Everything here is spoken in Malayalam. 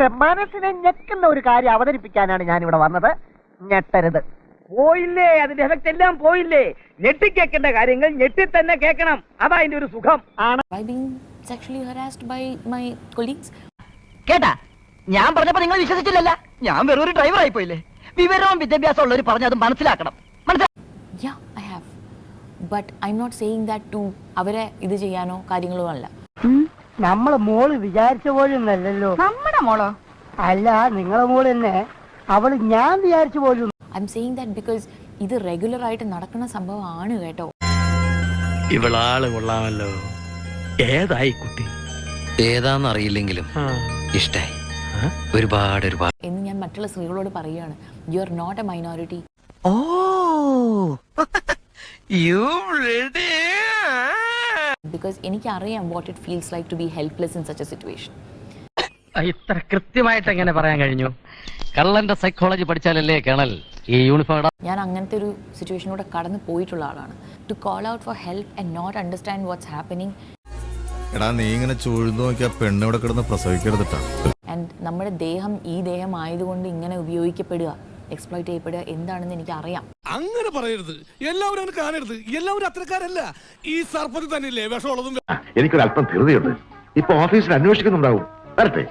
പക്ഷെ മനസ്സിനെ ഞെക്കുന്ന ഒരു കാര്യം അവതരിപ്പിക്കാനാണ് ഞാൻ ഇവിടെ വന്നത്. ഞെട്ടരുത്. പോയില്ലേ അതിന്റെ എഫക്ട് എല്ലാം പോയില്ലേ? ഞെട്ടി കേൾക്കേണ്ട കാര്യങ്ങൾ ഞെട്ടി തന്നെ കേൾക്കണം. അതാ അതിന്റെ ഒരു സുഖം. ആണ്. By being sexually harassed by my colleagues. കേട്ടാ ഞാൻ പറഞ്ഞപ്പോ നിങ്ങൾ വിശ്വസിച്ചില്ലല്ല. ഞാൻ വെറും ഒരു ഡ്രൈവർ ആയി പോയില്ലേ വിവരവും വിദ്യാഭ്യാസം ഉള്ളവർ പറഞ്ഞ അത് മനസ്സിലാക്കണം. മനസ്സിലായി but I have. But I'm not saying that to അവരെ ഇത് ചെയ്യാനോ കാര്യങ്ങളോ അല്ല. നമ്മളെ മോൾ വിചാരിച്ച പോലും അല്ലല്ലോ നമ്മുടെ മോളോ? അല്ല നിങ്ങളെ മോൾ തന്നെ. അവൾ ഞാൻ വിചാരിച്ച പോലും I'm saying that because ഇത് റെഗുലർ ആയിട്ട് നടക്കുന്ന സംഭവമാണ് കേട്ടോ. ഇവളാൾ കൊള്ളാമല്ലോ. ഏതായി കുട്ടി? ഏതാന്നറിയില്ലെങ്കിലും ഇഷ്ടായി. ഒരുപാട് ഒരുപാട് എന്ന് ഞാൻ മറ്റുള്ള സ്ത്രീകളോട് പറയുകയാണ്. You are not a minority oh. You because എനിക്കറിയാം what it feels like to be helpless in such a situation ഇത്ര കൃത്യമായിട്ട് എങ്ങനെ പറയാൻ കഴിഞ്ഞു? കള്ളന്റെ സൈക്കോളജി പഠിച്ചാലല്ലേ കേണൽ? ഈ യൂണിഫോം ഞാൻ അങ്ങനത്തെ ഒരു സിറ്റുവേഷനിലൂടെ കടന്നു പോയിട്ടുള്ള ആളാണ്. To call out for help and not understand what's happening എടാ നീ ഇങ്ങനെ ചൂഴ്ന്നു നോക്കിയാ പെണ്ണ് ഇവിടെ കിടന്ന് പ്രസവിക്കരുതിട്ടാ ആൻഡ് നമ്മുടെ ദേഹം ഈ ദേഹം ആയതുകൊണ്ട് ഇങ്ങനെ ഉപയോഗിക്കപ്പെടുക. എക്സ്പ്ലോയിറ്റ് ചെയ്യപ്പെടുക എന്താണെന്ന് എനിക്ക് അറിയാം അങ്ങനെ പറയരുത്. എല്ലാവരും അങ്ങനെ കാണരുത്. എല്ലാവരും അത്രക്കാരല്ല ഈ സർപ്പത്തിൽ തന്നെയല്ലേ വിഷമുള്ളതും എനിക്കൊരല്പം ധൃതിയുണ്ട്. ഇപ്പൊ ഓഫീസിൽ അന്വേഷിക്കുന്നുണ്ടാവും. വരട്ടെ.